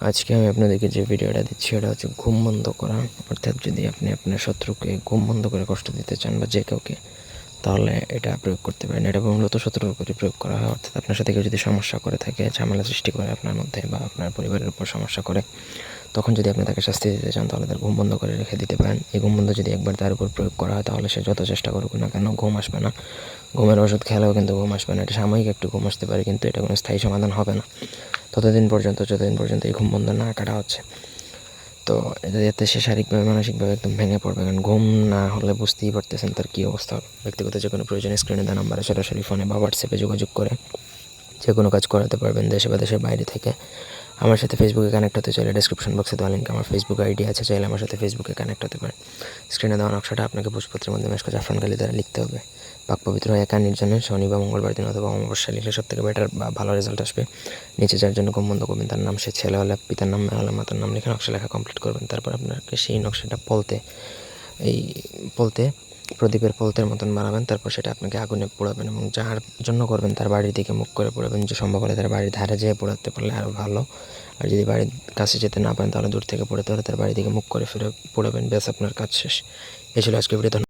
আজকে আমি আপনাদেরকে যে ভিডিওটা দিচ্ছি এটা হচ্ছে ঘুম বন্ধ করা। অর্থাৎ যদি আপনি আপনার শত্রুকে ঘুম বন্ধ করে কষ্ট দিতে চান বা যে কাউকে, তাহলে এটা প্রয়োগ করতে পারেন। এটা মূলত শত্রুর উপরে প্রয়োগ করা হয়। অর্থাৎ আপনার সাথে কেউ যদি সমস্যা করে থাকে, ঝামেলা সৃষ্টি করে আপনার মধ্যে বা আপনার পরিবারের উপর সমস্যা করে, তখন যদি আপনি তাকে শাস্তি দিতে চান, তাহলে তার ঘুম বন্ধ করে রেখে দিতে পারেন। এই ঘুম বন্ধ যদি একবার তার উপর প্রয়োগ করা হয়, তাহলে সে যত চেষ্টা করুক না কেন, ঘুম আসবে না। ঘুমের ওষুধ খেলেও কিন্তু ঘুম আসবে না। এটা সাময়িক একটু ঘুম আসতে পারে, কিন্তু এটা কোনো স্থায়ী সমাধান হবে না। ততদিন পর্যন্ত, যতদিন পর্যন্ত এই ঘুম বন্ধ না কাটা হচ্ছে। তো এটা যাতে সে শারীরিকভাবে, মানসিকভাবে একদম ভেঙে পড়বে, কারণ ঘুম না হলে বুঝতেই পারতেছেন তার কী অবস্থা। হবে ব্যক্তিগত যে কোনো প্রয়োজনে স্ক্রিনে দেওয়া নাম্বারে সরাসরি ফোনে বা হোয়াটসঅ্যাপে যোগাযোগ করে যে কোনো কাজ করাতে পারবেন দেশে বা দেশের বাইরে থেকে। আমার সাথে ফেসবুকে কানেক্ট হতে চাইলে ডিসক্রিপশন বক্সে দেওয়া লিঙ্ক আমার ফেসবুক আইডি আছে, চাইলে আমার সাথে ফেসবুকে কানেক্ট হতে পারেন। স্ক্রিনে দেওয়া নকশাটা আপনাকে পুষ্পত্রের মধ্যে মেশকো জাফরানকালি দ্বারা লিখতে হবে। পাক পবিত্র একা নির্জনে শনি বা মঙ্গলবার দিন অথবা অমাবস্যা লিখলে সব থেকে বেটার বা ভালো রেজাল্ট আসবে। নিচে যার জন্য কমবন্ধ করবেন তার নাম, সে ছেলে হলে পিতার নাম, মেয়ে হলে মাতার নাম লিখে নকশা লেখা কমপ্লিট করবেন। তারপর আপনাকে সেই নকশাটা পলতে, এই পলতে প্রদীপের পলতের মতন বানাবেন, তারপর সেটা আপনাকে আগুনে পোড়াবেন এবং যার জন্য করবেন তার বাড়ির দিকে মুখ করে পোড়াবেন। যে সম্ভব হলে তার বাড়ির ধারে যেয়ে পোড়াতে পারলে আরও ভালো। আর যদি বাড়ির কাছে যেতে না পারেন তাহলে দূর থেকে পড়াতে হলে তার বাড়ির দিকে মুখ করে ফিরে পড়াবেন। ব্যাস, আপনার কাজ শেষ। এই ছিল আজকে ভিডিও।